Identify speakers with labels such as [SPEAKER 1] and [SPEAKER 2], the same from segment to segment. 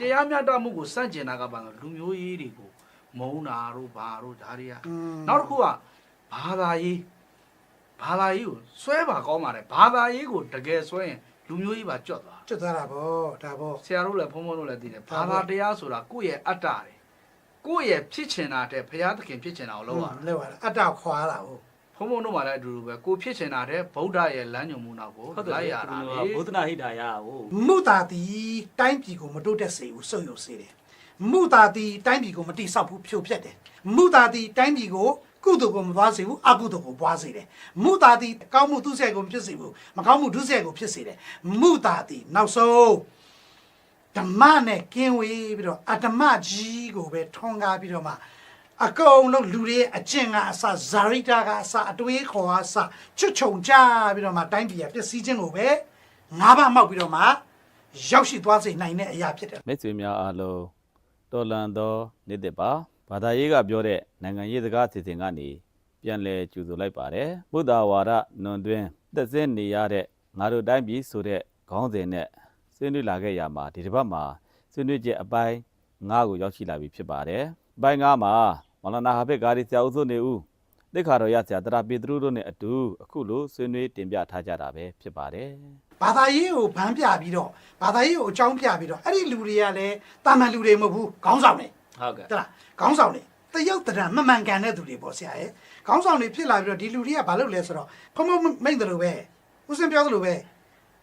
[SPEAKER 1] တရားမျှတမှုကိုစန့်ကျင်တာကဘာလဲလူမျိုးရေးတွေကိုမုန်းတာတို့ဘာတို့ဒါတွေက
[SPEAKER 2] อืม
[SPEAKER 1] နောက်တစ်ခုကဘာသာရေးဘာသာရေးကိုဆွဲပါကောင်းပါတယ်ဘာသာရေးကိုတကယ်ဆွဲရင်လူမျိုးရေးပါကြွတ်သွား
[SPEAKER 2] ကျွတ်သွားတာဗောဒါဗော
[SPEAKER 1] ဆရာတို့လည်းဘုန်းဘုန်းတို့လည်းသိတယ်
[SPEAKER 2] ဟုတ်
[SPEAKER 1] ဘာ
[SPEAKER 2] ပါ
[SPEAKER 1] သာတရားဆိုတာကိုယ့်ရဲ့အတ္တတွေကိုယ့်ရဲ့ဖြစ်ချင်တာတဲ့ဘုရားသခင်ဖြစ်ချင်တာကိုလုပ်ရတာ
[SPEAKER 2] လောက်ရတာအတ္တခွာတာဟုတ်
[SPEAKER 1] ဘုန်းဘုန်းတို့မှလည်းအတူတူပဲကိုယ်ဖြစ်ချင်တာတဲ့ဗုဒ္ဓရဲ့လမ်းညွှန်မှုနောက်ကို
[SPEAKER 3] ဟုတ်တယ်
[SPEAKER 1] လိုက်ရ
[SPEAKER 3] ရ
[SPEAKER 1] တာ
[SPEAKER 3] တာ
[SPEAKER 1] လေ
[SPEAKER 3] လေဘုဒ္ဓနာဟိတာယဟို
[SPEAKER 2] မုတာတီတိုင်းပြည်ကိုမတိုးတက်စေဘူးစုံယုံစေတယ်မုတာတီတိုင်းပြည်ကိုမတိဆောက်ဘူးဖြိုဖျက်တယ်မုတာတီတိုင်းပြည်ကိုကုသိုလ်ကိုမပွားစေဘူးအကုသိုလ်ကိုပွားစေတယ်မုတာတီကောင်းမှုသူစရိုက်ကိုမဖြစ်စေဘူးမကောင်းမှုဒုစရိုက်ကိုဖြစ်စေတယ်မုတာတီနောက်ဆုံးဓမ္မနဲ့ကင်းဝေးပြီးတော့အတ္တမကြီးကိုပဲထွန်းကားပြီးတော့မှ အကုန်လုံးလူတွေရဲ့အကျင့်ကအစဇာရိတာကအစအတွေးခေါ်ကအစချွတ်ချုံကြပြီးတော့မှတိုင်းပြည်ကပျက်စီးခြင်းကိုပဲငါးပါးမောက်ပြီးတော့မှရောက်ရှိသွားစေနိုင်တဲ့အရာဖြစ်တယ်
[SPEAKER 3] မိတ်ဆွေများအားလုံးတော်လန်သောနေ့တစ်ပါဘာသာရေးကပြောတဲ့နိုင်ငံရေးစကားအစီအစဉ်ကနေပြန်လည်ကြိုဆိုလိုက်ပါတယ်ဘုဒ္ဓဝါဒနွန်တွင်သက်စင်းနေရတဲ့ငါတို့တိုင်းပြည်ဆိုတဲ့ခေါင်းစဉ်နဲ့ဆွေးနွေးလာခဲ့ရမှာဒီတစ်ပတ်မှာဆွေးနွေးချက်အပိုင်း9ကိုရောက်ရှိလာပြီဖြစ်ပါတယ်အပိုင်း9မှာ မလနာဟာဖက်ကာရီဆရာဦးစိုးနေဦးတိခါတော်ရဆရာတရာပေတရုတို့နဲ့အတူအခုလိုဆွေးနွေးတင်ပြထားကြတာပဲဖြစ်ပါတယ်
[SPEAKER 2] ဘာသာရေးကိုဗန်းပြပြီးတော့ဘာသာရေးကိုအကြောင်းပြပြီးတော့အဲ့ဒီလူတွေကလည်းတာမန်လူတွေမဟုတ်ဘူးခေါင်းဆောင်တွေ
[SPEAKER 3] ဟုတ်ကဲ့
[SPEAKER 2] တလားခေါင်းဆောင်တွေတရုတ်တရံမမှန်ကန်တဲ့သူတွေပေါ့ဆရာရဲ့ခေါင်းဆောင်တွေဖြစ်လာပြီးတော့ဒီလူတွေကဘာလုပ်လဲဆိုတော့ဖုံဖုံမိတ်တယ်လို့ပဲဦးစင်ပြောသလိုပဲ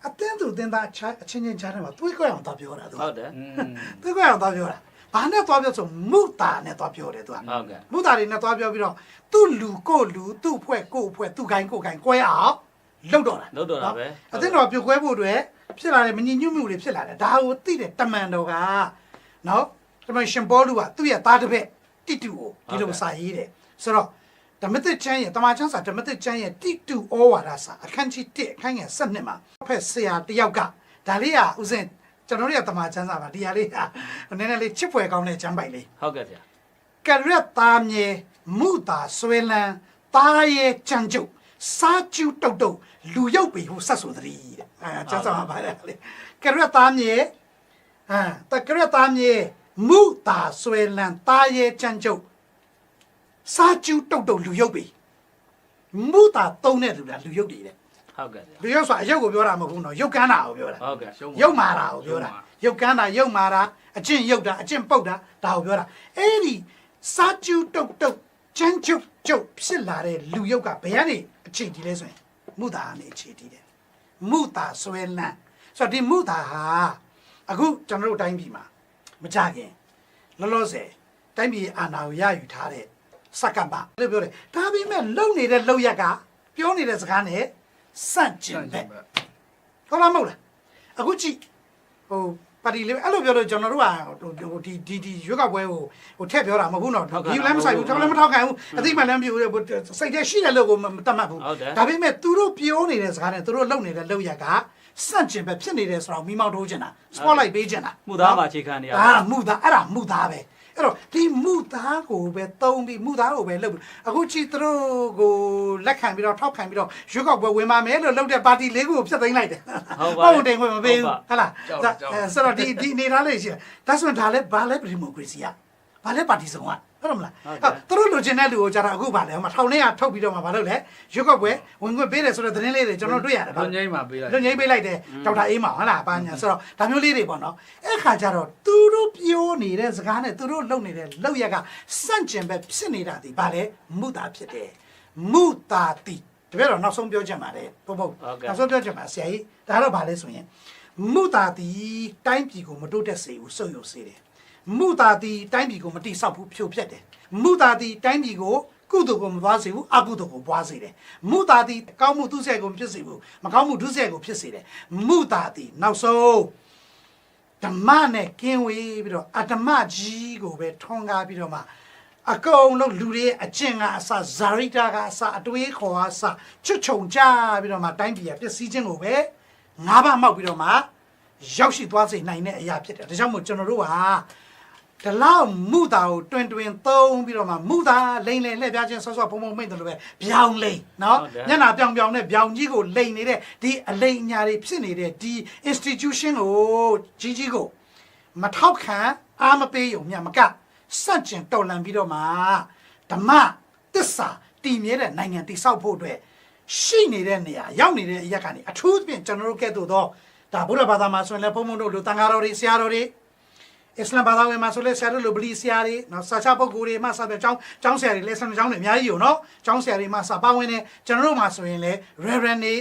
[SPEAKER 2] အတင်းသူတင်းသားချာအချင်းချင်းချားတယ်မှာတွေးကြအောင်တော့ပြောတာသူ
[SPEAKER 3] ဟုတ်တယ်
[SPEAKER 1] อืม
[SPEAKER 2] တွေးကြအောင်တော့ပြောတာ ဘာနဲ့တော့ပြောဆိုမုတာနဲ့တော့ပြောတယ်သူက
[SPEAKER 3] ဟုတ်ကဲ့
[SPEAKER 2] မုတာတွေနဲ့တော့ပြောပြီးတော့သူ့လူကိုလူသူ့ဖွဲ့ကိုဖွဲ့သူ့ကိုင်းကိုကိုင်းကွဲအောင်လုပ်တော့တာ
[SPEAKER 3] လုပ်တော့တာပဲ
[SPEAKER 2] အသင်းတော်ပြုတ်ခွဲဖို့အတွက်ဖြစ်လာတဲ့မညီညွတ်မှုတွေဖြစ်လာတယ်ဒါကိုသိတဲ့တမန်တော်ကနော်တမန်ရှင်ဘောလူကသူ့ရဲ့သားတစ်ပည့်တိတုကိုဒီလိုစာရေးတယ်ဆိုတော့ဓမ္မသစ်ချမ်းရဲ့တမန်ချမ်းစာဓမ္မသစ်ချမ်းရဲ့တိတုဩဝါဒစာအခန်းကြီး1အခန်းငယ်7မှာဖက်ဆရာတယောက်ကဒါလေးကဥစဉ် ကျွန်တော်တို့ရဲ့တမန်ချမ်းစာပါဒီဟာလေးကနည်းနည်းလေးချစ်ဖွယ်ကောင်းတဲ့ချမ်းပိုက်လေး
[SPEAKER 3] ဟုတ်ကဲ့ဗျာ
[SPEAKER 2] ကရက်သားမြေမုတာဆွဲလန်းသားရဲ့ကြံကြုတ်စားကျူတုတ်တုတ်လူရုပ်ပေဟုဆက်ဆိုသတည်းတဲ့အဲကျမ်းစာမှာပါတယ်လေကရက်သားမြေအာတကရက်သားမြေမုတာဆွဲလန်းသားရဲ့ကြံကြုတ်စားကျူတုတ်တုတ်လူရုပ်ပေမုတာသုံးတဲ့လူလားလူရုပ်တွေတဲ့
[SPEAKER 3] ဟုတ်ကဲ့ဗျာ
[SPEAKER 2] လူရုပ်ဆိုတာအရုပ်ကိုပြောတာမဟုတ်ဘူးနော်ရုပ်ကန်းတာကိုပြောတာ
[SPEAKER 3] ဟုတ်ကဲ့
[SPEAKER 2] ရုပ်မာတာကိုပြောတာရုပ်ကန်းတာရုပ်မာတာအကျင့်ရုပ်တာအကျင့်ပုတ်တာဒါကိုပြောတာအဲ့ဒီစာကျူတုတ်တုတ်ချမ်းကျုပ်ကျုပ်ဖြစ်လာတဲ့လူရုပ်ကဘယ်ကနေအချိန်ဒီလဲဆိုရင်မုတာကနေအချိန်ဒီတယ်မုတာဆွဲလန်းဆိုတော့ဒီမုတာဟာအခုကျွန်တော်တို့တိုင်းပြည်မှာမကြခင်လောလောဆယ်တိုင်းပြည်အာဏာကိုရယူထားတဲ့စက္ကန့်ပါလို့ပြောတယ်ဒါပေမဲ့လုံနေတဲ့လုံရက်ကပြောနေတဲ့စကားနဲ့ စန့်ကျ
[SPEAKER 1] စ
[SPEAKER 2] င်
[SPEAKER 1] န့်ကျ
[SPEAKER 2] ပဲ
[SPEAKER 1] င်ဘက်
[SPEAKER 2] ဟုတ်လားမဟုတ်လားအခုကြည့်ဟိုပါတီလေးအဲ့လိုပြောလို့ကျွန်တော်တို့ကဟိုဒီဒီဒီရွက်ကပွဲကိုဟိုထည့်ပြောတာမဟုတ်ဘူးနော်ဒီလည်းမဆိုင်ဘူးထောက်လည်းမထောက်ခံဘူးအသိမှလည်းမပြဘူးစိတ်ထဲရှိတယ်လို့ကိုမတတ်မှတ်ဘူးဒါပေမဲ့သူတို့ပြောနေတဲ့စကားနဲ့သူတို့လုပ်နေတဲ့လုပ်ရက်ကစန့်ကျင်ပဲဖြစ်နေတယ်ဆိုတော့မိမောက်ထိုးချင်တာ spotlight ပေးချင်တာ
[SPEAKER 3] မှုသားမှာအခြေခံနေရ
[SPEAKER 2] ဒါကမှုသားအဲ့ဒါမှုသားပဲ အဲ့တော့ဒီမှုသားကိုပဲတုံးပြီးမှုသားကိုပဲလုပ်ပြီးအခုကြည့်သူတို့ကိုလက်ခံပြီးတော့ထောက်ခံပြီးတော့ရွက်ောက်ပွဲဝင်ပါမယ်လို့လုပ်တဲ့ပါတီလေးကိုဖျက်သိမ်းလိုက်တယ်
[SPEAKER 3] ဟုတ်ပါ
[SPEAKER 2] ဟုတ်တယ်ခွင့်မပေးဘူးဟုတ်လား
[SPEAKER 1] ကြောက်
[SPEAKER 2] ဒါ
[SPEAKER 1] ကြောက်
[SPEAKER 2] အဲဆိုတော့ဒီဒီအနေထားလေးရှိတယ်ဒါဆိုရင်ဒါလည်းဘာလဲဒီမိုကရေစီကဘာလဲပါတီစုံက ဟုတ်တယ်မလား
[SPEAKER 3] ဟုတ်တယ်
[SPEAKER 2] သူတို့လိုချင်တဲ့လူကိုကြတာအခုဘာလဲဟိုမှာထောင်ထဲကထုတ်ပြီးတော့မှဘာလုပ်လဲရွက်ောက်ပွဲဝင်ခွင့်ပေးတယ်ဆိုတဲ့သတင်းလေးတွေကျွန်တော်တွေ့ရတယ်
[SPEAKER 1] လွန်ငိမ့်မှာပေးလိုက်
[SPEAKER 2] လွတ်ငိမ့်ပေးလိုက်တယ်ဒေါက်တာအေးမောင်ဟုတ်လားပါညာဆိုတော့ဒါမျိုးလေးတွေပေါ့နော်အဲ့ခါကျတော့သူတို့ပြောနေတဲ့စကားနဲ့သူတို့လုပ်နေတဲ့လုပ်ရက်ကစန့်ကျင်ပဲဖြစ်နေတာဒီဗာလဲမုတာဖြစ်တယ်မုတာတိတပည့်တော်နောက်ဆုံးပြောချင်ပါတယ်ဘုဘုနောက်ဆုံးပြောချင်ပါဆရာကြီးဒါတော့ဗာလဲဆိုရင်မုတာတိတိုင်းပြည်ကိုမတိုးတက်စေဘူးစုံယုံစေတယ် မုတာတိတိုင်းပြည်ကိုမတိဆောက်ဘူးဖြိုဖျက်တယ်မုတာတိတိုင်းပြည်ကိုကုသိုလ်ကိုမပွားစေဘူးအကုသိုလ်ကိုပွားစေတယ်မုတာတိကောင်းမှုသူစရိုက်ကိုမဖြစ်စေဘူးမကောင်းမှုဒုစရိုက်ကိုဖြစ်စေတယ်မုတာတိနောက်ဆုံးဓမ္မနဲ့ကင်းဝေးပြီးတော့အတ္တမကြီးကိုပဲထွန်းကားပြီးတော့မှအကုန်လုံးလူတွေရဲ့အကျင့်ကအစဇာရိတာကအစအတွေးခေါ်ကအစချွတ်ချုံကြပြီးတော့မှတိုင်းပြည်ကပျက်စီးခြင်းကိုပဲငါးပါးမောက်ပြီးတော့မှရောက်ရှိသွားစေနိုင်တဲ့အရာဖြစ်တယ်ဒါကြောင့်မို့ကျွန်တော်တို့ဟာ ဒီလောက်မုတာကိုတွင်တွင်သုံးပြီးတော့မှမုတာလိမ့်လေလှည့်ပြားခြင်းဆော့ဆော့ဖုံဖုံမိတ်တယ်လို့ပဲဗျောင်လိမ့်နော်ညနာပြောင်ပြောင်နဲ့ဗျောင်ကြီးကိုလိမ့်နေတဲ့ဒီအလိမ့်အညာတွေဖြစ်နေတဲ့ဒီ institution ကိုကြီးကြီးကိုမထောက်ခံအာမပေးုံမြတ်မကစန့်ကျင်တော်လှန်ပြီးတော့မှဓမ္မတစ္ဆာတည်မြဲတဲ့နိုင်ငံတည်ဆောက်ဖို့အတွက်ရှိနေတဲ့နေရာရောက်နေတဲ့အရက်ကနေအထူးသဖြင့်ကျွန်တော်တို့ကဲ့သို့သောဒါဗုဒ္ဓဘာသာမှာဆိုရင်လည်းဘုံဘုံတို့လူတန်ဃာတော်တွေဆရာတော်တွေ အစ္စလာမ်ဘာသာဝင်မှာဆိုလဲဆရာတို့လူပလီဆရာတွေနော်စာချပုဂ္ဂိုလ်တွေမှစတဲ့ကျောင်းကျောင်းဆရာတွေလက်ဆန်ကျောင်းတွေအများကြီးอยู่နော်ကျောင်းဆရာတွေမှစပါဝင်နေကျွန်တော်တို့မှာဆိုရင်လဲ reverend တွေ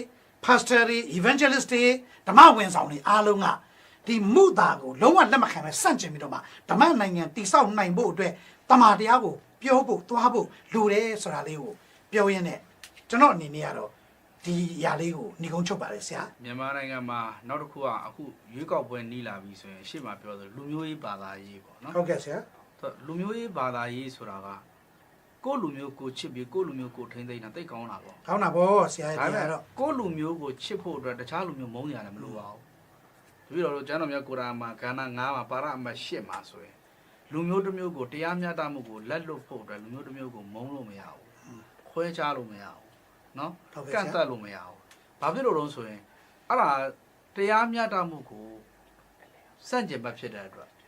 [SPEAKER 2] pastor တွေ evangelist တွေဓမ္မဝင်ဆောင်တွေအားလုံးကဒီမုသားကိုလုံးဝလက်မခံပဲစန့်ကျင်ပြီးတော့မှဓမ္မနိုင်ငံတိဆောက်နိုင်ဖို့အတွက်တမာတရားကိုပြောဖို့သွားဖို့လိုတယ်ဆိုတာလေးကိုပြောရင်းနဲ့ကျွန်တော်အနေနဲ့ကတော့ ဒီຢာလေးကိုညီကုန်းချုပ်ပါတယ်ဆရာ
[SPEAKER 1] မြန်မာနိုင်ငံမှာနောက်တစ်ခုကအခုရွေးကောက်ပွဲနီးလာပြီဆိုရင်ရှေ့မှာပြောသလိုလူမျိုးရေးဘာသာရေးပေါ့နော်
[SPEAKER 2] ဟုတ်ကဲ့ဆရာ
[SPEAKER 1] ဆိုတော့လူမျိုးရေးဘာသာရေးဆိုတာကကိုယ့်လူမျိုးကိုချစ်ပြီးကိုယ့်လူမျိုးကိုထိန်းသိမ်းတာတိတ်ကောင်းတာပေါ့
[SPEAKER 2] ကောင်းတာဗောဆရာ
[SPEAKER 1] ဒါ
[SPEAKER 2] ရဲ့
[SPEAKER 1] ပေ
[SPEAKER 2] ဒီ
[SPEAKER 1] မဲ့
[SPEAKER 2] ကတော့
[SPEAKER 1] ကိုယ့်လူမျိုးကိုချစ်ဖို့အတွက်တခြားလူမျိုးမုန်းရတယ်မလိုပါဘူးတပည့်တော်တို့ကျမ်းတော်မြတ်ကုရ်အာန်မှာကဏ္ဍ9မှာပါရအမတ်10မှာဆိုရင်လူမျိုးတစ်မျိုးကိုတရားမျှတမှုကိုလက်လွတ်ဖို့အတွက်လူမျိုးတစ်မျိုးကိုမုန်းလို့မရဘူးခွဲခြားလို့မရဘူး နော်
[SPEAKER 2] ဟုတ်
[SPEAKER 1] ကဲ့ဆ
[SPEAKER 2] က
[SPEAKER 1] ရာ
[SPEAKER 2] န့်
[SPEAKER 1] သတ်လို့မရဘူးဘာဖြစ်လို့လဲဆိုရင်အဲ့ဒါတရားမျှတမှုကိုစန့်ကျင်ဘက်ဖြစ်တဲ့အတွက်ဒါ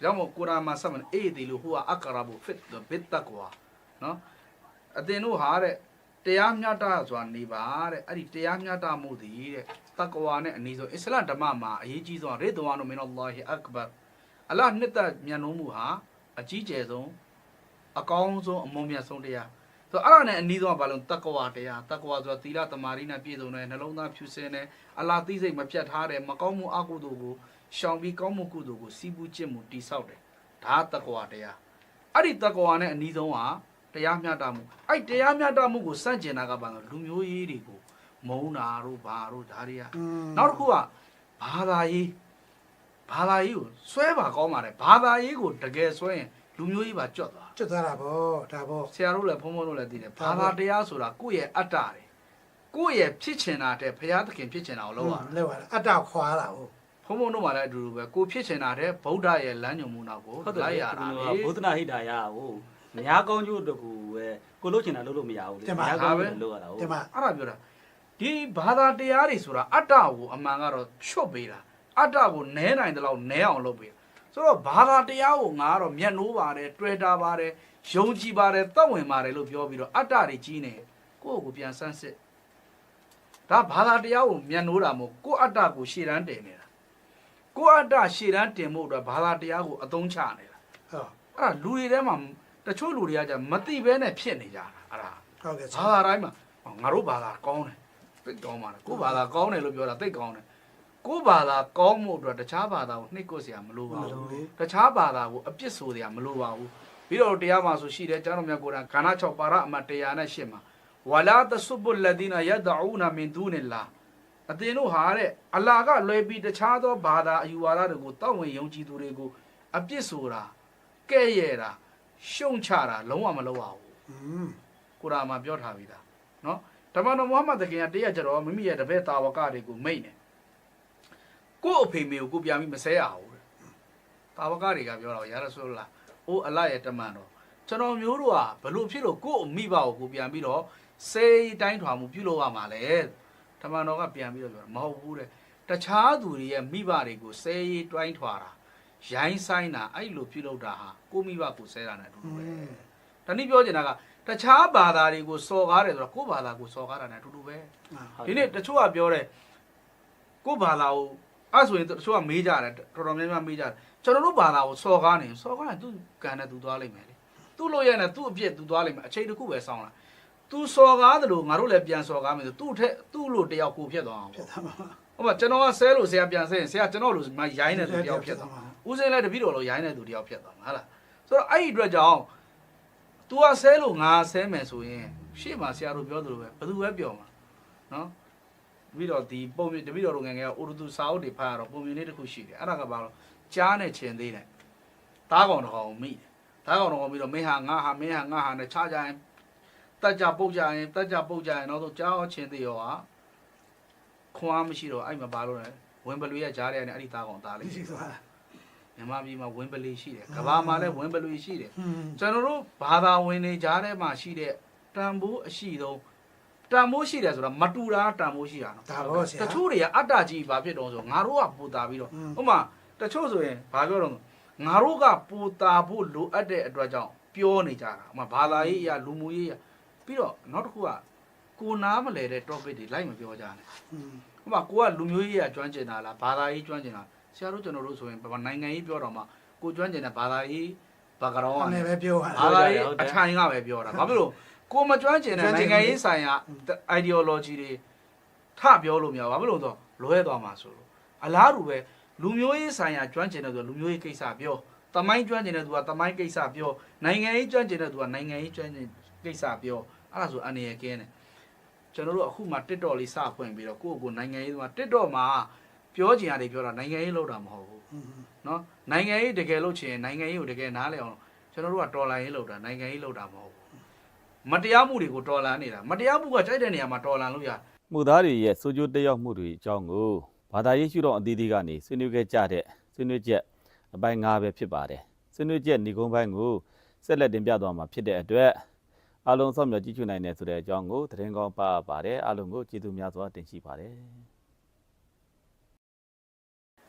[SPEAKER 1] ကြောင့်မို့ကုရ်အာန်မှာဆက်မအေးဒီလိုဟိုကအကရာဘူဖစ်ဘစ်တကွာနော်အတင်တို့ဟာတဲ့တရားမျှတဆိုတာနေပါတဲ့အဲ့ဒီတရားမျှတမှုသည်တဲ့တကွာနဲ့အနည်းဆုံးအစ္စလာမ်ဓမ္မမှာအရေးကြီးဆုံးရေဒဝါနုမင်အလ္လာဟီအက်ဘာအလ္လာဟ်နှစ်သက်မြတ်နိုးမှုဟာအကြီးကျယ်ဆုံးအကောင်းဆုံးအမွန်မြတ်ဆုံးတရား ဆိုတော့အဲ့ဒါနဲ့အနီးဆုံးကဘာလို့တက္ကဝတရားတက္ကဝဆိုတာသီလတမာရီနဲ့ပြည့်စုံတဲ့နှလုံးသားဖြူစင်တဲ့အလားသိစိတ်မပြတ်ထားတဲ့မကောင်းမှုအကုသိုလ်ကိုရှောင်ပြီးကောင်းမှုကုသိုလ်ကိုစီးပူးခြင်းမှုတိဆောက်တယ်ဒါကတက္ကဝတရားအဲ့ဒီတက္ကဝနဲ့အနီးဆုံးကတရားမျှတမှုအဲ့တရားမျှတမှုကိုစန့်ကျင်တာကဘာလဲလူမျိုးရေးတွေကိုမုန်းတာတို့ဘာတို့ဒါတွေက
[SPEAKER 2] อืม
[SPEAKER 1] နောက်တစ်ခုကဘာသာရေးဘာသာရေးကိုဆွဲပါကောင်းပါတယ်ဘာသာရေးကိုတကယ်ဆွဲရင်လူမျိုးရေးပါကြွတ်သွား
[SPEAKER 2] ကျွတ်သွားတာဗောဒါဗော
[SPEAKER 1] ဆရာတို့လည်းဘုန်းဘုန်းတို့လည်းသိတယ်
[SPEAKER 2] ဟုတ်
[SPEAKER 1] ဘာ
[SPEAKER 2] ပါ
[SPEAKER 1] သာတရားဆိုတာကိုယ့်ရဲ့အတ္တတွေကိုယ့်ရဲ့ဖြစ်ချင်တာတဲ့ဘုရားသခင်ဖြစ်ချင်တာကိုလုပ်ရတာ
[SPEAKER 2] လောက်ရတာအတ္တခွာတာဟုတ်
[SPEAKER 1] ဘုန်းဘုန်းတို့မှလည်းအတူတူပဲကိုယ်ဖြစ်ချင်တာတဲ့ဗုဒ္ဓရဲ့လမ်းညွှန်မှုနောက်ကို
[SPEAKER 4] ဟုတ်တယ်
[SPEAKER 1] လိုက်ရ
[SPEAKER 4] ရ
[SPEAKER 1] တာ
[SPEAKER 4] တာ
[SPEAKER 1] လေ
[SPEAKER 4] ဘုဒ္ဓနာဟိတာရကိုများကောင်းကျိုးတကူပဲကိုလို့ချင်တာလုပ်လို့မရဘူးလေများကောင်းကျိုးလုပ်ရတာဟုတ်
[SPEAKER 2] ဒီမှာ
[SPEAKER 1] အဲ့ဒါပြောတာဒီဘာသာတရားတွေဆိုတာအတ္တကိုအမှန်ကတော့ချွတ်ပေးတာအတ္တကိုနဲနိုင်တဲ့လောက်နဲအောင်လုပ်ပေးတာ ဆိုတော့ဘာသာတရားကိုငါကတော့မျက်နှိုးပါတယ်တွေ့တာပါတယ်ယုံကြည်ပါတယ်တတ်ဝင်ပါတယ်လို့ပြောပြီးတော့အတ္တတွေကြီးနေကိုယ့်ကိုယ်ပြန်ဆန်းစစ်ဒါဘာသာတရားကိုမျက်နှိုးတာမဟုတ်ကိုယ့်အတ္တကိုရှေ့တန်းတင်နေတာကိုယ့်အတ္တရှေ့တန်းတင်ဖို့အတွက်ဘာသာတရားကိုအသုံးချနေတာ
[SPEAKER 2] ဟုတ်
[SPEAKER 1] အဲ့ဒါလူတွေထဲမှာတချို့လူတွေကじゃမသိဘဲနဲ့ဖြစ်နေကြတာအဲ့ဒါ
[SPEAKER 2] ဟုတ်ကဲ့ဆ
[SPEAKER 1] ဘာ
[SPEAKER 2] ရာ
[SPEAKER 1] သာတိုင်းမှာငါတို့ဘာသာကောင်းတယ်သိတ်ကောင်းပါတယ်ကိုယ့်ဘာသာကောင်းတယ်လို့ပြောတာသိတ်ကောင်းတယ် ကိုယ့်ဘာသာကောင်းမှုအတွက်တခြားဘာသာကိုနှိပ်ကွပ်เสียမလိုပါဘူးတခြားဘာသာကိုအပြစ်ဆိုเสียမလိုပါဘူးပြီးတော့တရားမှာဆိုရှိတယ်ကျမ်းတော်မြတ်ကိုယ်တိုင်ခန္ဓာ6ပါရအမတ်108မှာဝလာတဆုဘုလဒီနာယဒအူနာမင်ဒူနီလာ အသင်တို့ဟာတဲ့အလာကလွယ်ပြီးတခြားသောဘာသာအယူဝါဒတွေကိုတောက်ဝင်ယုံကြည်သူတွေကိုအပြစ်ဆိုတာကဲ့ရဲ့တာရှုံချတာလုံးဝမလုပ်ရဘူး
[SPEAKER 2] อืม
[SPEAKER 1] ကုရ်အာန်မှာပြောထားပြီးသားနော်ဓမ္မတော်မုဟမ္မဒ်တခင်ကတရက်ကြတော့မိမိရဲ့တပည့်တာဝကတွေကိုမိတ်နေ ကို့အဖေမေကိုကိုပြန်ပြီးမဆဲရဘူးတဲ့တာဝကတွေကပြောတော့ယာရဆုလာအိုးအလရဲ့တမန်တော်ကျွန်တော်မျိုးတို့ကဘလို့ဖြစ်လို့ကို့အမိဘကိုကိုပြန်ပြီးတော့စေးတိုင်းထွာမှုပြုလုပ်ရမှာလဲဓမ္မတော်ကပြန်ပြီးတော့ပြောတာမဟုတ်ဘူးတဲ့တခြားသူတွေရဲ့မိဘတွေကိုစေးရေးတွိုင်းထွာတာရိုင်းဆိုင်တာအဲ့လိုပြုလုပ်တာဟာကိုမိဘကိုဆဲတာနဲ့အတူတူပဲတနည်းပြောချင်တာကတခြားဘာသာတွေကိုစော်ကားတယ်ဆိုတော့ကိုယ့်ဘာသာကိုစော်ကားတာ ਨੇ အတူတူပဲဒီနေ့တချို့ကပြောတယ်ကိုယ့်ဘာသာကို အဲ့ဆိုရင်တချို့ကမေးကြတယ်တော်တော်များများမေးကြတယ်ကျွန်တော်တို့ဘာသာကိုစော်ကားနေစော်ကားရင်သူကန်နဲ့သူသွားလိမ့်မယ်လေသူ့လို့ရရင်သူ့အပြစ်သူသွားလိမ့်မယ်အချိန်တစ်ခုပဲစောင်းလာသူစော်ကားတယ်လို့ငါတို့လည်းပြန်စော်ကားမယ်ဆိုသူ့ထက်သူ့လို့တယောက်ကိုဖြစ်သွားအောင်
[SPEAKER 2] ဖြစ်
[SPEAKER 1] ပေါ့
[SPEAKER 2] သွားမှာ
[SPEAKER 1] ဟုတ်ပါကျွန်တော်ကဆဲလို့ဆရာပြန်ဆဲရင်ဆရာကျွန်တော်လို့မရိုင်းတဲ့သူတယောက်ဖြစ်သွား
[SPEAKER 2] မှာ
[SPEAKER 1] ဦးစင်းလည်းတပည့်တော်လို့ရိုင်းတဲ့သူတယောက်ဖြစ်သွားမှာဟုတ်လားဆိုတော့အဲ့ဒီအတွက်ကြောင့် तू ကဆဲလို့ငါဆဲမယ်ဆိုရင်ရှေ့မှာဆရာတို့ပြောသလိုပဲဘယ်သူပဲပြောမှာနော်တ ပည့်တော်ဒီပုံမြင်တပည့်တော်တို့ငယ်ငယ်ကအိုရသူစာအုပ်တွေဖတ်ရတော့ပုံမြင်လေးတစ်ခုရှိတယ်အဲ့ဒါကဘာလို့ကြားနဲ့ချင်သေးတယ်တားကောင်တစ်ကောင်မိတယ်တားကောင်တစ်ကောင်ပြီးတော့မင်းဟာငါဟာမင်းဟာငါဟာနဲ့ခြားကြရင်တက်ကြပုတ်ကြရင်တက်ကြပုတ်ကြရင်နောက်တော့ကြားအောင်ချင်သေးရောဟာခွန်အားမရှိတော့အဲ့မှာဘာလို့လဲဝင်ပလွေရဲ့ကြားထဲကနေအဲ့ဒီတားကောင်တားလိုက်
[SPEAKER 2] ရှိသွားတာ
[SPEAKER 1] မြန်မာပြည်မှာဝင်ပလီရှိတယ်ကဘာမှာလည်းဝင်ပလီရှိတယ်
[SPEAKER 2] อืม
[SPEAKER 1] ကျွန်တော်တို့ဘာသာဝင်တွေကြားထဲမှာရှိတဲ့တန်ဖိုးအရှိဆုံး တန်မိုးရှိတယ်ဆိုတော့မတူတာတန်မိုးရှိတာနော်
[SPEAKER 2] ဒါတော့ဆရာ
[SPEAKER 1] တချို့တွေကအတ္တကြီးဘာဖြစ်တော့ဆိုငါတို့ကပူတာပြီးတော့ဥပမာတချို့ဆိုရင်ဘာပြောတော့ငါတို့ကပူတာဖို့လိုအပ်တဲ့အတွက်ကြောင့်ပြောနေကြတာဥပမာဘာသာရေးအရာလူမှုရေးအရာပြီးတော့နောက်တစ်ခုကကိုနားမလဲတဲ့ topic တွေလိုက်မပြောကြနဲ့ဥပမာကိုကလူမျိုးရေးအရာကျွမ်းကျင်တာလားဘာသာရေးကျွမ်းကျင်တာဆရာတို့ကျွန်တော်တို့ဆိုရင်နိုင်ငံရေးပြောတော့မှကိုကျွမ်းကျင်တဲ့ဘာသာရေး background ကလ
[SPEAKER 2] ည်းပဲပြောတာ
[SPEAKER 1] ဘာသာရေးအထိုင်ကပဲပြောတာဘာဖြစ်လို့ ကိုမကျွမ်းကျင်တဲ့
[SPEAKER 2] ကျွမ်းကျင်
[SPEAKER 1] နိုင်ငံ
[SPEAKER 2] တယ်
[SPEAKER 1] ရေးဆိုင်ရာ ideology တွေထပြောလို့မရဘူးဘာဖြစ်လို့လဲဆိုတော့လွဲသွားမှာဆိုလို့အလားတူပဲလူမျိုးရေးဆိုင်ရာကျွမ်းကျင်တဲ့သူကလူမျိုးရေးကိစ္စပြောတမိုင်းကျွမ်းကျင်တဲ့သူကတမိုင်းကိစ္စပြောနိုင်ငံရေးကျွမ်းကျင်တဲ့သူကနိုင်ငံရေးကျွမ်းကျင်ကိစ္စပြောအဲ့ဒါဆိုအနေရကင်းတယ်ကျွန်တော်တို့အခုမှ TikTok လေးစဖွင့်ပြီးတော့ကိုယ့်ကိုယ်နိုင်ငံရေးသမား TikTok မှာပြောချင်ရတယ်ပြောတာနိုင်ငံရေးလောက်တာမဟုတ်ဘူး
[SPEAKER 2] อืม
[SPEAKER 1] နော်နိုင်ငံရေးတကယ်လို့ချင်ရင်နိုင်ငံရေးကိုတကယ်နားလည်အောင်ကျွန်တော်တို့ကတော်လိုင်းရေးလောက်တာနိုင်ငံရေးလောက်တာမဟုတ်ဘူး မတရားမှုတွေကိုတော်လန်နေတာမတရားမှုကကြိုက်တဲ့နေရာမှာတော်လန်လို့ရ
[SPEAKER 3] မှုသားတွေရဲ့စိုးကျိုးတက်ရောက်မှုတွေအကြောင်းကိုဘာသာရေးရှုထောင့်အသီးသီးကနေဆွေးနွေးခဲ့ကြတဲ့ဆွေးနွေးချက်အပိုင်း၅ပဲဖြစ်ပါတယ်ဆွေးနွေးချက်ညီကုန်းပိုင်းကိုဆက်လက်တင်ပြသွားမှာဖြစ်တဲ့အတွက်အားလုံးစောင့်မျှော်ကြည့်ရှုနိုင်တယ်ဆိုတဲ့အကြောင်းကိုသတင်းကောင်းပါပါတယ်အားလုံးကိုကျေးဇူးများစွာတင်ရှိပါတယ်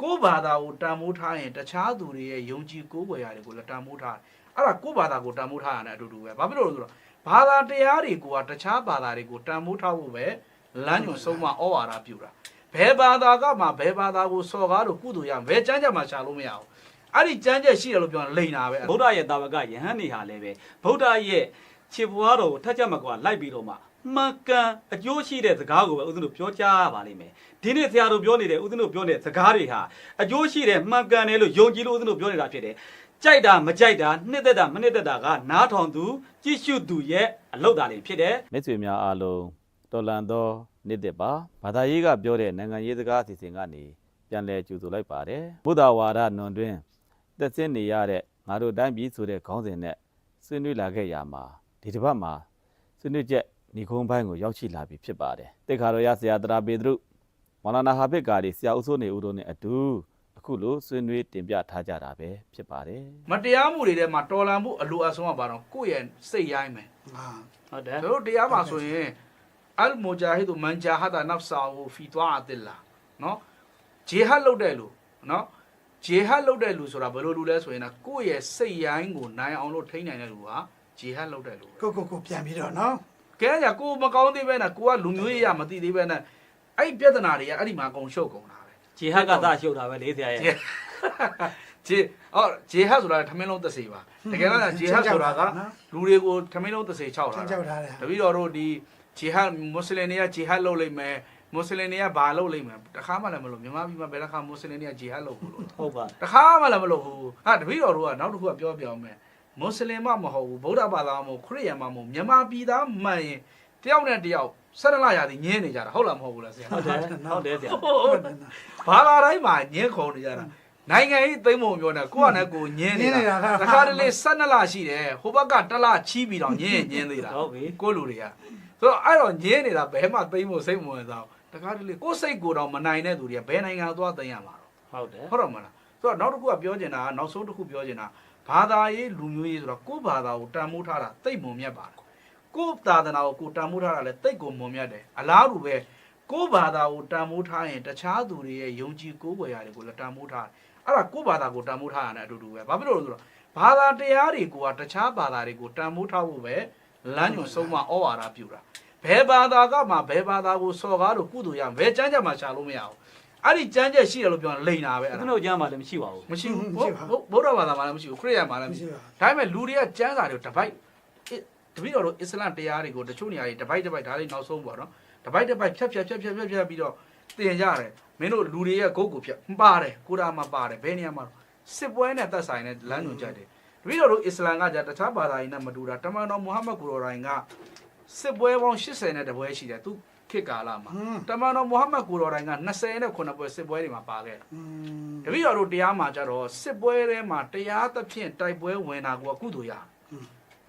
[SPEAKER 1] ကိုယ့်ဘာသာကိုတန်မိုးထားရင်တခြားသူတွေရဲ့ယုံကြည်ကိုးကွယ်ရာတွေကိုလည်းတန်မိုးထားတယ်အဲ့ဒါကိုယ့်ဘာသာကိုတန်မိုးထားရတယ်အတူတူပဲဘာဖြစ်လို့လဲဆိုတော့ ဘာသာတရားတွေကတခြားဘာသာတွေကိုတန်မိုးထားဖို့ပဲလမ်းညွန်ဆုံးမဩဝါဒပြုတာဘယ်ဘာသာကမှဘယ်ဘာသာကိုစော်ကားလို့ကုသိုလ်ရမယ်ဘယ်ကျမ်းချက်မှရှာလို့မရဘူးအဲ့ဒီကျမ်းချက်ရှိတယ်လို့ပြောရင်လိန်တာပဲ
[SPEAKER 4] ဗုဒ္ဓရဲ့တာဝကယဟန်နေဟာလည်းပဲဗုဒ္ဓရဲ့ခြေပွားတော်ကိုထက်ချက်မကွာလိုက်ပြီးတော့မှမှန်ကန်အကျိုးရှိတဲ့စကားကိုပဲဦးဇင်းတို့ပြောကြားရပါလိမ့်မယ်ဒီနေ့ဆရာတို့ပြောနေတဲ့ဦးဇင်းတို့ပြောနေတဲ့စကားတွေဟာအကျိုးရှိတဲ့မှန်ကန်တယ်လို့ယုံကြည်လို့ဦးဇင်းတို့ပြောနေတာဖြစ်တယ် ကြိုက်တာမကြိုက်တာနှစ်သက်တာမနှစ်သက်တာကနားထောင်သူကြည့်ရှုသူရဲ့အလောက်တာလေးဖြစ်တယ်
[SPEAKER 3] မိတ်ဆွေများအားလုံးတော်လန်သောနေ့တစ်ပါဘာသာရေးကပြောတဲ့နိုင်ငံရေးစကားအစီအစဉ်ကနေပြန်လည်ကြိုဆိုလိုက်ပါတယ်ဘုဒ္ဓဝါဒနွန်တွင်သက်စင်းနေရတဲ့ငါတို့တိုင်းပြည်ဆိုတဲ့ခေါင်းစဉ်နဲ့ဆွေးနွေးလာခဲ့ရမှာဒီတစ်ပတ်မှာဆွေးနွေးချက်ညီကုန်းပိုင်းကိုရောက်ရှိလာပြီဖြစ်ပါတယ်တိတ်ခါတော်ရဆရာတရာပေတရုမော်လာနာဟာဘစ်ကာဒီဆရာဦးစိုးနေဦးတို့နဲ့အတူ အခုလိုဆွေးနွေးတင်ပြထားကြတာပဲဖြစ်ပါတယ်
[SPEAKER 1] မတရားမှုတွေထဲမှာတော်လန်မှုအလိုအဆုံးကဘာတော့ကိုယ့်ရဲ့စိတ်ရိုင်းမယ်
[SPEAKER 2] အာ
[SPEAKER 4] ဟုတ်တယ်
[SPEAKER 1] တို့တရားမှာဆိုရင်အလ်မူဂျာဟီဒ်မန်ဂျာဟဒနဖ်ဆာဟူဖီတွာအတလာနော်ဂျီဟတ်လုပ်တဲ့လူနော်ဂျီဟတ်လုပ်တဲ့လူဆိုတာဘယ်လိုလူလဲဆိုရင်ကိုယ့်ရဲ့စိတ်ရိုင်းကိုနိုင်အောင်လို့ထိန်းနိုင်တဲ့လူဟာဂျီဟတ်လုပ်တဲ့လူပဲ
[SPEAKER 2] ကိုကိုကိုပြန်ပြီးတော့နော်
[SPEAKER 1] ကဲကြကိုမကောင်းသေးပဲနဲ့ကိုကလူမျိုးရေးရမသိသေးပဲနဲ့အဲ့ပြဿနာတွေကအဲ့ဒီမှာအကုန်ရှုပ်ကုန်တာပဲ
[SPEAKER 4] ဂျီဟတ်ကသရှုပ်တာပဲလေဆရာရဲ့
[SPEAKER 1] ဂျီအော်ဂျီဟတ်ဆိုတာထမင်းလုံးတစ်စေပါတကယ်တော့ဂျီဟတ်ဆိုတာကလူတွေကိုထမင်းလုံးတစ်စေခြောက်
[SPEAKER 2] ချ
[SPEAKER 1] တာ
[SPEAKER 2] င်းကြောက်ထားတယ်
[SPEAKER 1] တပည့်တော်တို့ဒီဂျီဟတ်မွတ်စလင်တွေကဂျီဟတ်လုပ်လိုက်မယ်မွတ်စလင်တွေကဘာလုပ်လိုက်မယ်တခါမှလည်းမလုပ်မြန်မာပြည်မှာဘယ်တစ်ခါမွတ်စလင်တွေကဂျီဟတ်လုပ်ဘူးလို့
[SPEAKER 4] ဟုတ်ပါ
[SPEAKER 1] တခါမှလည်းမလုပ်ဘူးဟာတပည့်တော်တို့ကနောက်တစ်ခုကပြောပြအောင်မယ်မွတ်စလင်မှမဟုတ်ဘူးဗုဒ္ဓဘာသာမှမဟုတ်ခရစ်ယာန်မှမဟုတ်မြန်မာပြည်သားမှန်ရင်တယောက်နဲ့တယောက် ဆက်ရလာရသည်ညင်းနေကြတာဟုတ်လားမဟုတ်ဘူးလားဆရာ
[SPEAKER 4] ဟုတ်တယ်ဟုတ်တယ်ဆရာ
[SPEAKER 2] ဟုတ်တယ်နော်
[SPEAKER 1] ဘာသာတိုင်းမှာညင်းခုံနေကြတာနိုင်ငံရေးသိမ့်ပုံပြောနေကိုကနဲ့ကိုညင်းနေတာတခါတလေ12လရှိတယ်ဟိုဘက်ကတစ်လချီးပြီးတော့ညင်းရင်ညင်းသေးတာ
[SPEAKER 4] ဟုတ်ပြီ
[SPEAKER 1] ကိုလူတွေကဆိုတော့အဲ့တော့ညင်းနေတာဘယ်မှသိမ့်ဖို့စိတ်မဝင်စားဘူးတခါတလေကိုစိတ်ကိုတော့မနိုင်တဲ့သူတွေကဘယ်နိုင်ငံသွားသိမ်းရမှာတော့
[SPEAKER 4] ဟုတ်တယ်
[SPEAKER 1] ဟုတ်တော့မလားဆိုတော့နောက်တစ်ခုကပြောချင်တာကနောက်ဆုံးတစ်ခုပြောချင်တာဘာသာရေးလူမျိုးရေးဆိုတော့ကိုယ့်ဘာသာကိုတန်ဖိုးထားတာသိမ့်မွန်မြတ်ပါတယ် ကိုယ့်သာသနာကိုကိုယ်တန်ဖိုးထားတာလည်းသိမ့်ကိုမွန်မြတ်တယ်အလားတူပဲကိုယ့်ဘာသာကိုတန်ဖိုးထားရင်တခြားသူတွေရဲ့ယုံကြည်ကိုးကွယ်ရာတွေကိုလည်းတန်ဖိုးထားတယ်အဲ့ဒါကိုယ့်ဘာသာကိုတန်ဖိုးထားရတယ်အတူတူပဲဘာဖြစ်လို့လဲဆိုတော့ဘာသာတရားတွေကတခြားဘာသာတွေကိုတန်ဖိုးထားဖို့ပဲလမ်းညွန်ဆုံးမဩဝါဒပြုတာဘယ်ဘာသာကမှဘယ်ဘာသာကိုစော်ကားလို့ကုသိုလ်ရမယ်ဘယ်ကျမ်းချက်မှရှာလို့မရဘူးအဲ့ဒီကျမ်းချက်ရှိတယ်လို့ပြောရင်လိန်တာပဲ
[SPEAKER 4] ဦး
[SPEAKER 1] အဲ့
[SPEAKER 4] ဇ
[SPEAKER 1] ဒါ
[SPEAKER 4] င်းတို့ကျမ်းမှာလည်းမရှိပါဘူး
[SPEAKER 1] မရှိဘူး
[SPEAKER 2] မရှိပါဘူး
[SPEAKER 1] ဗုဒ္ဓဘာသာမှာလည်းမရှိဘူးခရစ်ယာန်မှာလည်း
[SPEAKER 2] မ
[SPEAKER 1] မရှိ
[SPEAKER 2] ရှိ
[SPEAKER 1] ဘူး
[SPEAKER 2] ပါ
[SPEAKER 1] ဒါပေမဲ့လူတွေကကျမ်းစာတွေကိုတပိုက်အစ် တပည့်တော်တို့အစ္စလမ်တရားတွေကိုတချို့နေရာတွေတပိုက်တပိုက်ဒါလေးနောက်ဆုံးပေါ့နော်တပိုက်တပိုက်ဖြတ်ဖြတ်ဖြတ်ဖြတ်ဖြတ်ဖြတ်ပြီးတော့သင်ကြတယ်မင်းတို့လူတွေရဲ့ဂုတ်ကိုဖြတ်ပါတယ်ကိုရာမှာပါတယ်ဘယ်နေရာမှာတော့စစ်ပွဲနဲ့သက်ဆိုင်တဲ့လမ်းညွှန်ချက်တွေတပည့်တော်တို့အစ္စလမ်ကじゃတခြားဘာသာရေးနဲ့မတူတာတမန်တော်မုဟမ္မဒ်ကိုရော်တိုင်းကစစ်ပွဲပေါင်း80နဲ့တပွဲရှိတယ်သူခေတ်ကာလမှာ
[SPEAKER 2] ဟွန်း
[SPEAKER 1] တမန်တော်မုဟမ္မဒ်ကိုရော်တိုင်းက20နဲ့9ပွဲစစ်ပွဲတွေမှာပါခဲ့တယ်
[SPEAKER 2] อืม
[SPEAKER 1] တပည့်တော်တို့တရားမှာကြတော့စစ်ပွဲထဲမှာတရားသဖြင့်တိုက်ပွဲဝင်တာကကုသိုလ်ရ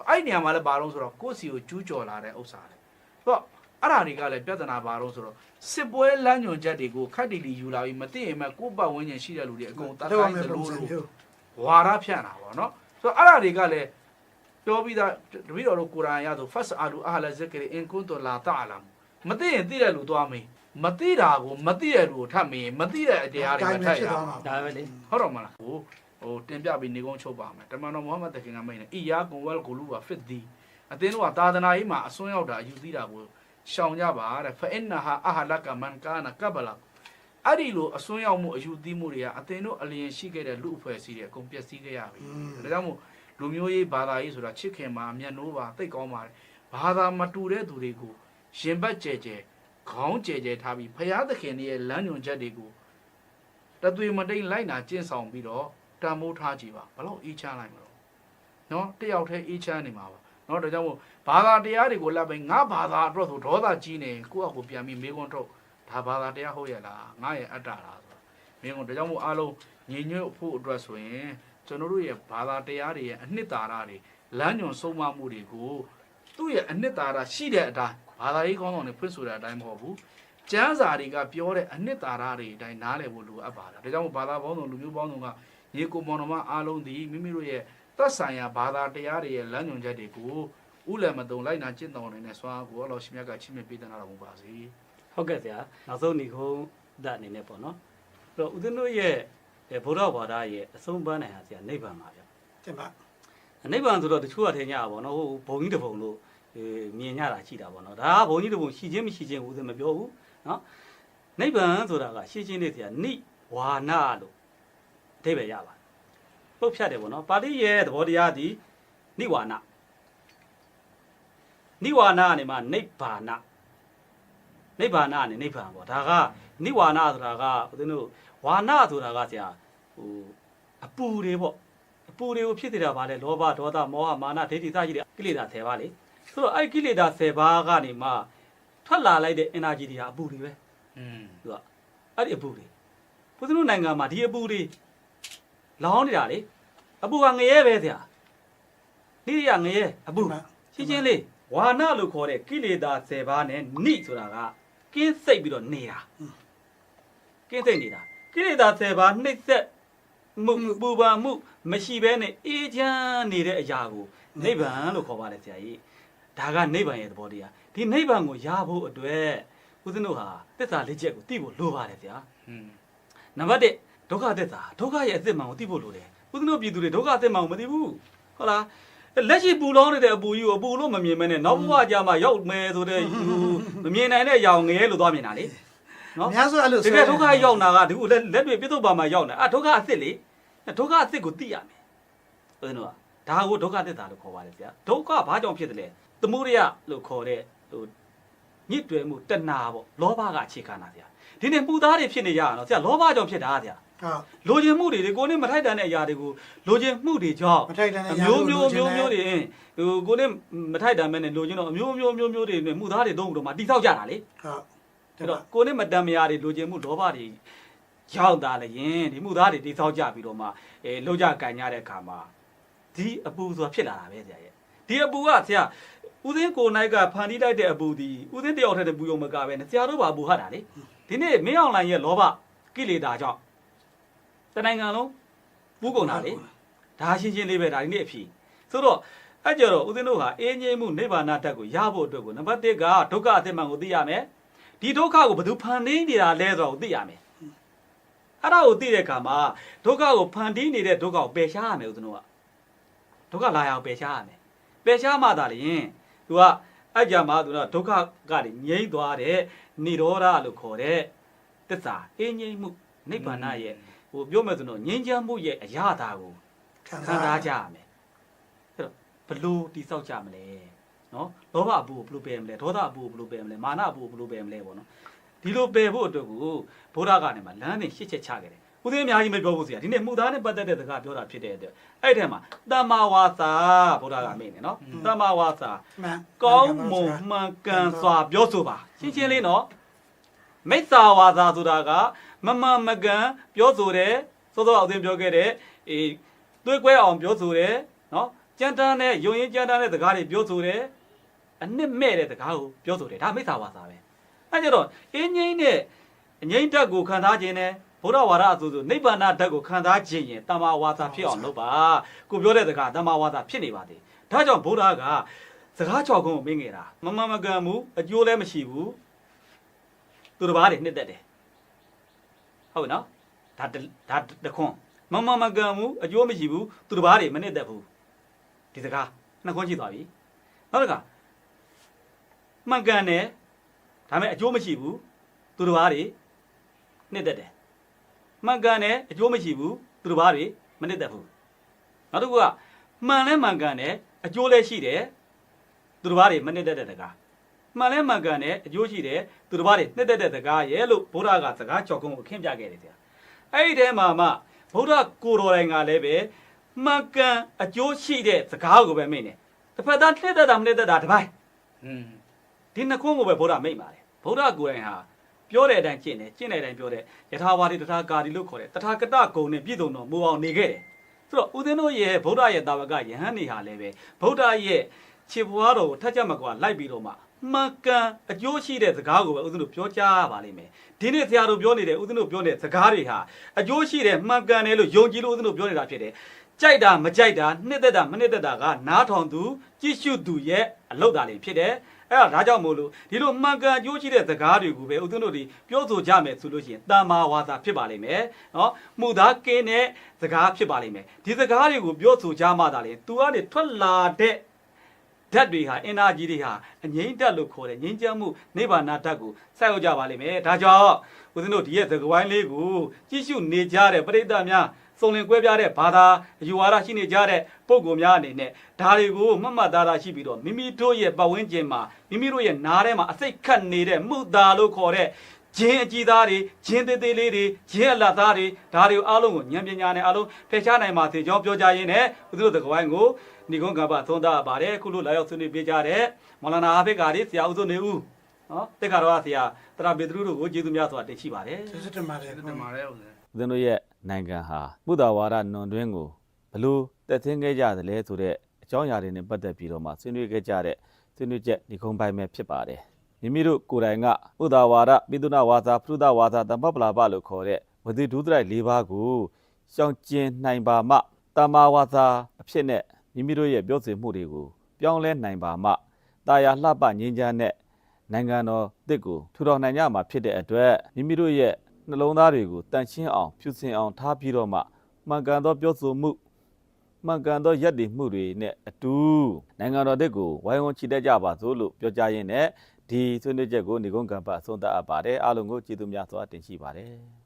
[SPEAKER 1] အဲ့ဒီနေရာမှာလည်းဘာလို့ဆိုတော့ကိုယ့်စီကိုကျူးကျော်လာတဲ့ဥစ္စာလေဆိုတော့အဲ့ဓာတွေကလည်းပြဿနာဘာလို့ဆိုတော့စစ်ပွဲလမ်းညွန်ချက်တွေကိုခက်တီလီယူလာပြီးမသိရင်မဲ့ကိုယ့်ပတ်ဝန်းကျင်ရှိတဲ့လူတွေအကုန်တတ်
[SPEAKER 2] တော့
[SPEAKER 1] တိုင်း
[SPEAKER 2] မယ်
[SPEAKER 1] သ
[SPEAKER 2] ပုံ
[SPEAKER 1] လို
[SPEAKER 2] စံ
[SPEAKER 1] လို
[SPEAKER 2] မျိုး
[SPEAKER 1] ဝါရဖြန့်တာပေါ့နော်ဆိုတော့အဲ့ဓာတွေကလည်းပြောပြီးသားတပည့်တော်တို့ကုရ်အာန်ရဆို first alu ahla zikri in kuntum la ta'lam မသိရင်သိတဲ့လူသွားမေးမသိတာကိုမသိတဲ့လူကိုထပ်မင်းမသိတဲ့အတရားတွေပဲထပ်ရအောင်
[SPEAKER 4] ဒါပဲလေ
[SPEAKER 1] ဟုတ်တော့မလားဟို ဟိုတင်ပြပြီးနေကုန်းချုပ်ပါမယ်တမန်တော်မုဟမ္မဒ်တခင်ကမိတ်နေအီယာကွန်ဝဲလ်ဂိုလူဝါဖစ်ဒီအသင်းတို့ကသာသနာရေးမှာအစွန်းရောက်တာအယူသီးတာကိုရှောင်ကြပါတဲ့ဖအင်နာဟာအဟာလကမန်ကာနာကဘလာအဲ့ဒီလိုအစွန်းရောက်မှုအယူသီးမှုတွေကအသင်းတို့အလျင်ရှိခဲ့တဲ့လူအဖွဲ့အစည်းတွေအကုန်ပျက်စီးခဲ့ရပြီဒါကြောင့်မို့လူမျိုးရေးဘာသာရေးဆိုတာချစ်ခင်မှာအမျက်နှိုးပါသိတ်ကောင်းပါတယ်ဘာသာမတူတဲ့သူတွေကိုရင်ဘတ်ကြဲကြဲခေါင်းကြဲကြဲထားပြီးဖရာသခင်ရဲ့လမ်းညွန်ချက်တွေကိုတသွေမတိန်လိုက်နာကျင့်ဆောင်ပြီးတော့ တန်မိုးထားကြည့်ပါဘလို့အေးချမ်းလိုက်မလို့နော်တယောက်တည်းအေးချမ်းနေမှာပါနော်ဒါကြောင့်မို့ဘာသာတရားတွေကိုလက်ပဲငါဘာသာအတွက်ဆိုဒေါသကြီးနေကိုယ့်အကူပြန်ပြီးမေးခွန်းထုတ်ဒါဘာသာတရားဟုတ်ရဲ့လားငါရဲ့အတ္တလားဆိုတာမေးခွန်းဒါကြောင့်မို့အားလုံးညီညွတ်ဖို့အတွက်ဆိုရင်ကျွန်တော်တို့ရဲ့ဘာသာတရားတွေရဲ့အနှစ်သာရတွေလမ်းညွန်ဆုံးမမှုတွေကိုသူ့ရဲ့အနှစ်သာရရှိတဲ့အတိုင်းဘာသာရေးကောင်းဆောင်တွေဖွင့်ဆိုတဲ့အတိုင်းမဟုတ်ဘူးကျမ်းစာတွေကပြောတဲ့အနှစ်သာရတွေအတိုင်းနားလည်ဖို့လိုအပ်ပါတယ်။ဒါကြောင့်မို့ဘာသာပေါင်းစုံလူမျိုးပေါင်းစုံက ညီကိုမောင်နှမအားလုံးဒီမိမိတို့ရဲ့သက်ဆိုင်ရာဘာသာတရားတွေရဲ့လမ်းညွှန်ချက်တွေကိုဥလမတုံလိုက်နာကျင့်တော်နေတဲ့ဆွမ်းအားကိုအလောရှိမြတ်ကချစ်မြတ်ပေးတဲ့နာတော်မူပါစေ
[SPEAKER 4] ဟုတ်ကဲ့ဆရာနောက်ဆုံးညီကုန်းဒတ်အနေနဲ့ပေါ့နော်အဲ့တော့ဦးဇင်းတို့ရဲ့ဗုဒ္ဓဘာသာရဲ့အဆုံးပန်းနိုင်ဟာဆရာနိဗ္ဗာန်ပါဗျ
[SPEAKER 2] တင်ပါ
[SPEAKER 4] နိဗ္ဗာန်ဆိုတော့တချို့ကထင်ကြတာပေါ့နော်ဟိုဘုံကြီးတစ်ပုံလို့အဲမြင်ကြတာရှိတာပေါ့နော်ဒါကဘုံကြီးတစ်ပုံရှိခြင်းမရှိခြင်းဦးဇင်းမပြောဘူးနော်နိဗ္ဗာန်ဆိုတာကရှိခြင်းလေးဆရာနိဝါနလို့ အဓိပ္ပာယ်ရပါတယ်ပုတ်ဖြတ်တယ်ပေါ့နော်ပါဠိရဲ့သဘောတရားဒီနိဝါနနိဝါနကနေမှနိဗ္ဗာနနိဗ္ဗာနကနေနိဗ္ဗာန်ပေါ့ဒါကနိဝါနဆိုတာကဦးဇင်းတို့ဝါနဆိုတာကဆရာဟိုအပူတွေပေါ့အပူတွေကိုဖြစ်နေတာဗာလဲလောဘဒေါသမောဟမာနဒိဋ္ဌိစရှိတဲ့ကိလေသာ10ပါးလေဆိုတော့အဲ့ကိလေသာ10ပါးကနေမှထွက်လာလိုက်တဲ့ energy တွေဟာအပူတွေပဲ။
[SPEAKER 1] อืม
[SPEAKER 4] သူကအဲ့ဒီအပူတွေဘုရားတို့နိုင်ငံမှာဒီအပူတွေ လောင်းနေတာလေအပူကငရဲပဲဆရာနိရိယငရဲအပူရှင်းချင်းလေးဝါနလို့ခေါ်တဲ့ကိလေသာ10ပါးနဲ့နိဆိုတာကကင်းစိတ်ပြီးတော့နေတာကင်းစိတ်နေတာကိလေသာ10ပါးနှိမ့်ဆက်မှုပူပန်မှုမရှိဘဲနဲ့အေးချမ်းနေတဲ့အရာကိုနိဗ္ဗာန်လို့ခေါ်ပါတယ်ဆရာကြီးဒါကနိဗ္ဗာန်ရဲ့သဘောတရားဒီနိဗ္ဗာန်ကိုရဖို့အတွက်ဦးဇင်းတို့ဟာသစ္စာလေးချက်ကိုသိဖို့လိုပါတယ်ဗျာ
[SPEAKER 1] อืม
[SPEAKER 4] နံပါတ်1 ဒုက္ခသစ္စာဒုက္ခရဲ့အစစ်မှန်ကိုသိဖို့လိုတယ်ဦးဇင်းတို့ပြည်သူတွေဒုက္ခအစစ်မှန်ကိုမသိဘူးဟုတ်လားလက်ရှိပူလောင်းနေတဲ့အပူကြီးကိုအပူလို့မမြင်မဲနဲ့နောက်ဘဝကြမှာရောက်မယ်ဆိုတဲ့ဟိုမမြင်နိုင်တဲ့အရာကိုငရဲလို့သွားမြင်တာလေ
[SPEAKER 2] နော်အများစုအဲ့လို
[SPEAKER 4] တကယ်ဒုက္ခရောက်နာကဒီခုလက်လက်တွေပြစ္ဆုတ်ပါမှာရောက်နေအာဒုက္ခအစစ်လေဒုက္ခအစစ်ကိုသိရမယ်ဦးဇင်းတို့ကဒါကိုဒုက္ခသစ္စာလို့ခေါ်ပါတယ်ဗျာဒုက္ခဘာကြောင့်ဖြစ်တယ်လဲသမုဒယလို့ခေါ်တဲ့ဟိုညစ်တွယ်မှုတဏှာပေါ့လောဘကအခြေခံတာဗျာ ဒီနေ့ပူသားတွေဖြစ်နေကြရအောင်ဆရာလောဘကြောင့်ဖြစ်တာဗျာ
[SPEAKER 2] ဟုတ်
[SPEAKER 4] လိုချင်မှုတွေဒီကိုနဲ့မထိုက်တန်တဲ့အရာတွေကိုလိုချင်မှုတွေကြောင့်
[SPEAKER 2] မထိုက်တဲ့နေ
[SPEAKER 4] အ
[SPEAKER 2] ရာ
[SPEAKER 4] မျိုးမျိုးမျိုးမျိုးတွေဟိုကိုနဲ့မထိုက်တန်မဲ့နဲ့လိုချင်တော့အမျိုးမျိုးမျိုးမျိုးတွေနဲ့မှုသားတွေတုံးတော့မှတိဆောက်ကြတာလေ
[SPEAKER 2] ဟုတ်
[SPEAKER 4] အဲ့တော့ကိုနဲ့မတန်မရာတွေလိုချင်မှုလောဘတွေရောက်တာလေရင်ဒီမှုသားတွေတိဆောက်ကြပြီးတော့မှအဲလောက်ကြကန်ကြတဲ့အခါမှာဒီအပူဆိုတာဖြစ်လာတာပဲဆရာရဲ့ဒီအပူကဆရာဦးသိန်းကိုနိုင်ကဖန်တီးလိုက်တဲ့အပူဒီဦးသိန်းတယောက်တည်းတပူရုံမကပဲနဲ့ဆရာတို့ပါအပူဟတ်တာလေ ဒီနေ့မင်းအောင်လိုင်ရဲ့လောဘကိလေသာကြောင့်တနိုင်ငံလုံးပူးကုန်တာလေဒါရှင်းရှင်းလေးပဲဒါဒီနေ့အဖြစ်ဆိုတော့အဲ့ကြတော့ဦးသိန်းတို့ဟာအင်းငိမ့်မှုနိဗ္ဗာန်တက်ကိုရဖို့အတွက်ကိုနံပါတ်1ကဒုက္ခအသစ်မှန်ကိုသိရမယ်ဒီဒုက္ခကိုဘယ်သူဖန်တီးနေတာလဲဆိုတော့သိရမယ်အဲ့ဒါကိုသိတဲ့အခါမှာဒုက္ခကိုဖန်တီးနေတဲ့ဒုက္ခကိုပယ်ရှားရမယ်ဦးသိန်းတို့ကဒုက္ခလာရအောင်ပယ်ရှားရမယ်ပယ်ရှားမှသာလျှင်သူက အဲ့ကြမှာသူကဒုက္ခကတွေငြိမ့်သွားတဲ့និရောဓလို့ခေါ်တဲ့တစ္ဆာအင်းငြိမ့်မှုနိဗ္ဗာန်ရဲ့ဟိုပြောမယ်ဆိုတော့ငြိမ်းချမ်းမှုရဲ့အရာသာကိုခံ
[SPEAKER 2] ခံ
[SPEAKER 4] စား
[SPEAKER 2] စား
[SPEAKER 4] ကြ
[SPEAKER 2] ကြ
[SPEAKER 4] ရမယ်အဲ့တော့ဘလို့တိဆောက်ကြမလဲနော်လောဘအပူကိုဘလို့ပယ်မလဲဒေါသအပူကိုဘလို့ပယ်မလဲမာနအပူကိုဘလို့ပယ်မလဲပေါ့နော်ဒီလိုပယ်ဖို့အတွက်ကိုဘုရားကနေမှလမ်းနဲ့ရှစ်ချက်ချခဲ့တယ် ဦးသိန်းအများကြီးမပြောဘူးဆရာဒီနေ့မှုသားနဲ့ပတ်သက်တဲ့စကားပြောတာဖြစ်တဲ့အတွက်အဲ့ထဲမှာတမ္မာဝါစာဘုရားကမိတ်နေနော်တမ္မာဝါစာ
[SPEAKER 2] မှန်
[SPEAKER 4] ကောင်းမွန်မှန်ကန်စွာပြောဆိုပါရှင်းရှင်းလေးနော်မိစ္ဆာဝါစာဆိုတာကမမှန်မကန်ပြောဆိုတယ်သို့သောအသင်ပြောခဲ့တဲ့အေးသွေးကွဲအောင်ပြောဆိုတယ်နော်ကြမ်းတမ်းတဲ့ယုံရင်ကြမ်းတမ်းတဲ့စကားတွေပြောဆိုတယ်အနှစ်မဲ့တဲ့စကားကိုပြောဆိုတယ်ဒါမိစ္ဆာဝါစာပဲအဲကြတော့အင်းငိမ့်နဲ့အငိမ့်တက်ကိုခံစားခြင်းနဲ့ ဘုရားဝါဒအဆိုဆိုနိဗ္ဗာန်ဓာတ်ကိုခံစားခြင်းရင်တမ္မာဝါစာဖြစ်အောင်လုပ်ပါကိုပြောတဲ့စကားတမ္မာဝါစာဖြစ်နေပါသေးဒါကြောင့်ဘုရားကစကားချောက်ကုန်းကိုမင်းငယ်တာမမမကန်ဘူးအကျိုးလည်းမရှိဘူးသူတစ်ပါးတွေနှစ်သက်တယ်ဟုတ်နော်ဒါတစ်ဒါတခွန်းမမမကန်ဘူးအကျိုးမရှိဘူးသူတစ်ပါးတွေမနှစ်သက်ဘူးဒီစကားနှစ်ခွန်းရှိသွားပြီနောက်တစ်ခါမှန်ကန်တယ်ဒါပေမဲ့အကျိုးမရှိဘူးသူတစ်ပါးတွေနှစ်သက်တယ် မှန်ကန်တယ်အကျိုးမရှိဘူးသူတစ်ပါးတွေမနှစ်သက်ဘူးနောက်တစ်ခုကမှန်လဲမှန်ကန်တယ်အကျိုးလည်းရှိတယ်သူတစ်ပါးတွေမနှစ်သက်တဲ့တကားမှန်လဲမှန်ကန်တယ်အကျိုးရှိတယ်သူတစ်ပါးတွေနှစ်သက်တဲ့စကားရဲ့လို့ဗုဒ္ဓကစကားကြော်ကုန်းကိုခင်းပြခဲ့တယ်ဗျာအဲ့ဒီထဲမှာမှဗုဒ္ဓကိုတော်တိုင်ကလည်းပဲမှန်ကန်အကျိုးရှိတဲ့စကားကိုပဲမိတ်တယ်တစ်ဖက်သားနှစ်သက်တာမနှစ်သက်တာတစ်ပိုင်း
[SPEAKER 1] อืม
[SPEAKER 4] ဒီနှစ်ခုကိုပဲဗုဒ္ဓမိတ်ပါတယ်ဗုဒ္ဓကိုယ်တိုင်ဟာ ပြောတဲ့အတိုင်းကျင့်တယ်ကျင့်တဲ့အတိုင်းပြောတဲ့ယထာဝါဒီတထာကာဒီလို့ခေါ်တဲ့တထာကတဂုံနဲ့ပြည့်စုံတော်မူအောင်နေခဲ့တယ်ဆိုတော့ဦးဇင်းတို့ရဲ့ဗုဒ္ဓရဲ့တာဝကယဟန်နေဟာလည်းပဲဗုဒ္ဓရဲ့ခြေပွားတော်ကိုထက်ချက်မကွာလိုက်ပြီးတော့မှမှန်ကန်အကျိုးရှိတဲ့စကားကိုပဲဦးဇင်းတို့ပြောကြားရပါလိမ့်မယ်ဒီနေ့ဆရာတို့ပြောနေတဲ့ဦးဇင်းတို့ပြောနေတဲ့စကားတွေဟာအကျိုးရှိတဲ့မှန်ကန်တယ်လို့ယုံကြည်လို့ဦးဇင်းတို့ပြောနေတာဖြစ်တယ်ကြိုက်တာမကြိုက်တာနှစ်သက်တာမနှစ်သက်တာကနားထောင်သူကြည့်ရှုသူရဲ့အလုပ်တာလေးဖြစ်တယ် အဲ့ဒါဒါကြောင့်မို့လို့ဒီလိုမှန်ကန်အကျိုးရှိတဲ့စကားတွေကိုပဲဦးဇင်းတို့ဒီပြောဆိုကြမယ်ဆိုလို့ရှိရင်တမ္မာဝါစာဖြစ်ပါလိမ့်မယ်နော်မှုသားကင်းတဲ့စကားဖြစ်ပါလိမ့်မယ်ဒီစကားတွေကိုပြောဆိုကြမှသာလေသူကနေထွက်လာတဲ့ဓာတ်တွေဟာအင်နာဂျီတွေဟာအငိမ့်ဓာတ်လို့ခေါ်တဲ့ငြိမ်းချမ်းမှုနိဗ္ဗာန်ဓာတ်ကိုစိုက်ရောက်ကြပါလိမ့်မယ်ဒါကြောင့်ဦးဇင်းတို့ဒီရဲ့သကဝိုင်းလေးကိုကြည့်ရှုနေကြတဲ့ပရိသတ်များ စုံလင်ကွဲပြားတဲ့ဘာသာအယူဝါဒရှိနေကြတဲ့ပုံကိုယ်များအနေနဲ့ဒါတွေကိုမှတ်မှတ်သားသားရှိပြီးတော့မိမိတို့ရဲ့ပတ်ဝန်းကျင်မှာမိမိတို့ရဲ့နားထဲမှာအစိတ်ခတ်နေတဲ့မှုသားလို့ခေါ်တဲ့ဂျင်းအကြီးသားတွေဂျင်းသေးသေးလေးတွေဂျင်းအလတ်သားတွေဒါတွေကိုအားလုံးကိုဉာဏ်ပညာနဲ့အားလုံးဖယ်ရှားနိုင်ပါစေကြောင်းပြောကြရင်းနဲ့ဦးဇင်းတို့သကဝိုင်းကိုညီကုန်းကပ္ပသုံးသပ်ပါတယ်ခုလိုလာရောက်ဆွေးနွေးပေးကြတဲ့မော်လနာဟာဖိတ်ကာရီဆရာဦးစုနေဦးနော်တက်ကတော့ဆရာတရာပေတရုတို့ကိုကျေးဇူးများစွာတင်ရှိပါတယ်
[SPEAKER 2] ကျေးဇူးတင်ပါတယ်
[SPEAKER 1] ဒီမှာလဲဦးဇင်း
[SPEAKER 3] ဦးဇင်းတို့ရဲ့ နိုင်ငံဟာမုဒ္ဒဝါဒနွန်တွင်းကိုဘလို့တက်သင်းခဲ့ကြသလဲဆိုတဲ့အကြောင်းအရာတွေနဲ့ပတ်သက်ပြီးတော့မှဆွေးနွေးခဲ့ကြတဲ့ဆွေးနွေးချက်ဒီခုံပိုင်းပဲဖြစ်ပါတယ်မိမိတို့ကိုယ်တိုင်ကမုဒ္ဒဝါဒပိသုနာဝါစာပရုဒဝါစာတမ္ပပလာပလို့ခေါ်တဲ့ဝတိဒုဒရိုက်၄ပါးကိုရှောင်ကျဉ်နိုင်ပါမှတမ္မာဝါစာအဖြစ်နဲ့မိမိတို့ရဲ့ပြောဆိုမှုတွေကိုပြောင်းလဲနိုင်ပါမှတာယာလှပငြိမ်းချမ်းတဲ့နိုင်ငံတော်တစ်ကိုထူထောင်နိုင်ကြမှာဖြစ်တဲ့အတွက်မိမိတို့ရဲ့ နှလုံးသားတွေကိုတန်ရှင်းအောင်ဖြူစင်အောင်ထားပြီးတော့မှမှန်ကန်သောပြောဆိုမှုမှန်ကန်သောယက်တည်မှုတွေနဲ့အတူနိုင်ငံတော်တစ်ကိုဝိုင်းဝန်းချီတက်ကြပါစို့လို့ပြောကြားရင်းနဲ့ဒီဆွေးနွေးချက်ကိုနေကုန်းကံပါအဆုံးသတ်အပ်ပါတယ်အားလုံးကိုကျေးဇူးများစွာတင်ရှိပါတယ်